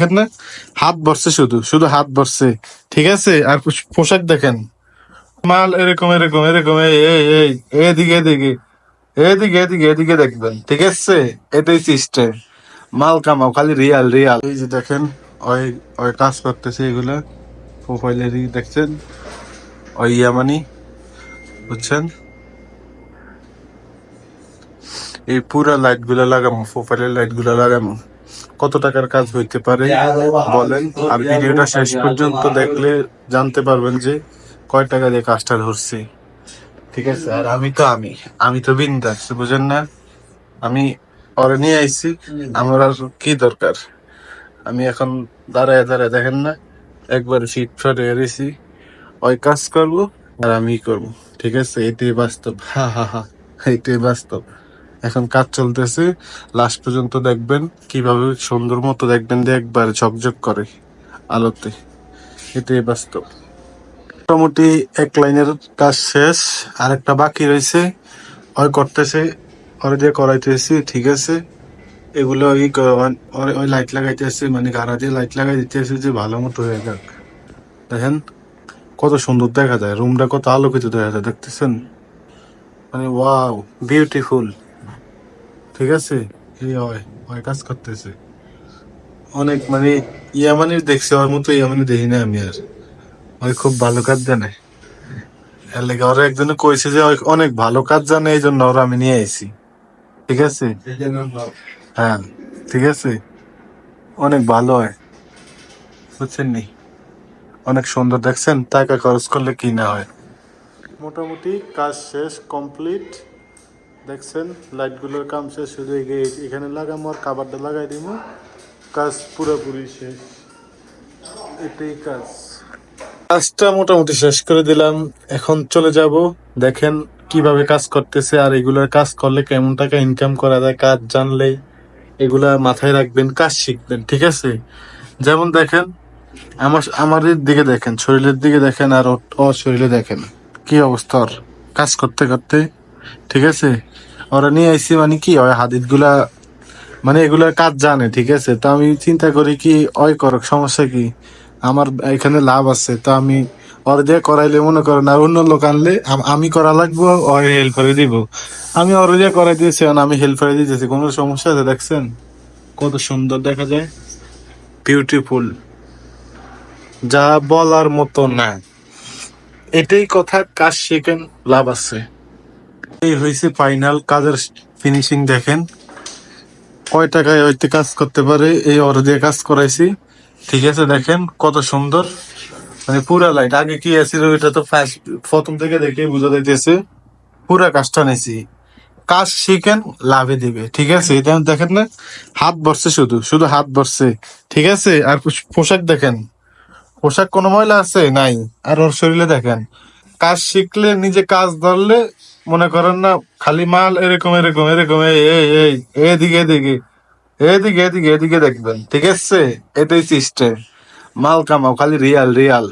দেখেন না? হাত ভরছে শুধু শুধু হাত ভরছে ঠিক আছে? আর পোশাক দেখেন। মাল এরকম এরকম এরকম এদিকে এদিকে। এদিকে এদিকে এদিকে দেখবেন। ঠিক আছে? এটাই সিস্টেম মাল কামাও, খালি রিয়াল রিয়াল এই যে দেখেন, ওই ওই কাজ করতেছে এগুলা। প্রোফাইলেরই দেখছেন? ওই ইয়ামানি। বুঝছেন? এই পুরা লাইটগুলা লাগামো প্রোফাইলের লাইটগুলা লাগামো। কত টাকার কাজ হইতে পারে বলেন। আর ভিডিওটা শেষ পর্যন্ত দেখলে জানতে পারবেন যে কয় টাকা দিয়ে কাজটা ধরছি। ঠিক আছে? আর আমি তো আমি আমি তো বিন্দাস, বুঝেন না? আমি ওরে নিয়ে আইছি, আমার আর কি দরকার? আমি এখন দাঁড়ায় দাঁড়ায় দেখেন না, একবার ফিট ফটে এসেছি ওই কাজ করব আর আমি করব। ঠিক আছে? এটাই বাস্তব। হা হা হা, এটাই বাস্তব। এখন কাজ চলতেছে। লাস্ট পর্যন্ত দেখবেন কীভাবে সুন্দর মতো দেখবেন যে একবার ঝকঝক করে আলোতে। এটাই বাস্তব। মোটামুটি এক লাইনের কাজ শেষ। আর একটা বাকি রয়েছে। ওই করতেছে, ওরে দিয়ে করাইতেছি, ঠিক আছে। এগুলো ওই ওই- লাইট লাগাইতেছে মানে গাড়া দিয়ে লাইট লাগাই দিতেছে যে ভালো মতো হয়ে যাক। দেখেন কত সুন্দর দেখা যায়। রুমটা কত আলোকিত দেখা যায়, দেখতেছেন? মানে ওয়াও বিউটিফুল ঠিক আছে? এই হয় ওই কাজ করতেছে। অনেক মানে ইয়ামানি দেখছি ওর মতো ইয়ামানি দেখি না আমি আর। ওই খুব ভালো কাজ জানে। এর লেগে ওরা একজনে কইছে যে অনেক ভালো কাজ জানে এই জন্য ওরা আমি নিয়ে আইছি। ঠিক আছে? হ্যাঁ ঠিক আছে? অনেক ভালো হয়। বুঝছেন নি? অনেক সুন্দর দেখছেন টাকা খরচ করলে কি না হয়। মোটামুটি কাজ শেষ কমপ্লিট। দেখছেন? লাইটগুলোর কাম শেষ, শুধু এই যে এখানে লাগামো আর কাবারটা লাগাই দিব কাজ পুরোপুরি শেষ। এটাই কাজ। কাজটা মোটামুটি শেষ করে দিলাম। এখন চলে যাব। দেখেন কীভাবে কাজ করতেছে আর এগুলোর কাজ করলে কেমন টাকা ইনকাম করা যায়, কাজ জানলে এগুলা মাথায় রাখবেন, কাজ শিখবেন, ঠিক আছে? যেমন দেখেন, আমার আমার দিকে দেখেন, শরীরের দিকে দেখেন আর ওর শরীরে দেখেন। কি অবস্থা কাজ করতে করতে ঠিক আছে? ওরা নিয়ে আইসি মানে কি হয় হাদিদগুলা মানে এগুলার কাজ জানে, ঠিক আছে? তো আমি চিন্তা করি কি, ওই করক, সমস্যা কি? আমার এখানে লাভ আছে, তো আমি ওর দিয়ে করাইলে মনে করেন আর অন্য লোক আনলে আমি করা লাগবো ওর হেল্প করে দিব। আমি ওর দিয়ে করাই দিয়েছি আমি হেল্প করে দিতেছি, কোনো সমস্যা আছে দেখছেন? কত সুন্দর দেখা যায়। বিউটিফুল যা বলার মতো না। এটাই কথা, কাজ শিখেন, লাভ আছে। এই হয়েছে ফাইনাল কাজের ফিনিশিং দেখেন। কয় টাকায় হইতে কাজ করতে পারে, এই অর দিয়ে কাজ করাইছি। ঠিক আছে, দেখেন, কত সুন্দর। মানে পুরা লাইট আগে কি আছিল, ওইটা তো ফার্স্ট প্রথম থেকে দেখে বুঝা যাইতেছে। পুরা কাজটা নিছি। কাজ শিখেন, লাভে দিবে। ঠিক আছে, এটা দেখেন না, হাত ভরছে শুধু শুধু হাত ভরছে। ঠিক আছে, আর পোশাক দেখেন। পোশাক কোনো ময়লা আছে? নাই। আর ওর শরীরে দেখেন কাজ শিখলে, নিজে কাজ ধরলে, মনে করেন না, খালি মাল এরকম এরকম এরকম, এই এদিকে এদিকে এদিকে এদিকে এদিকে দেখবেন, ঠিক আছে? এটাই সিস্টেম মাল কামাও, খালি রিয়াল রিয়াল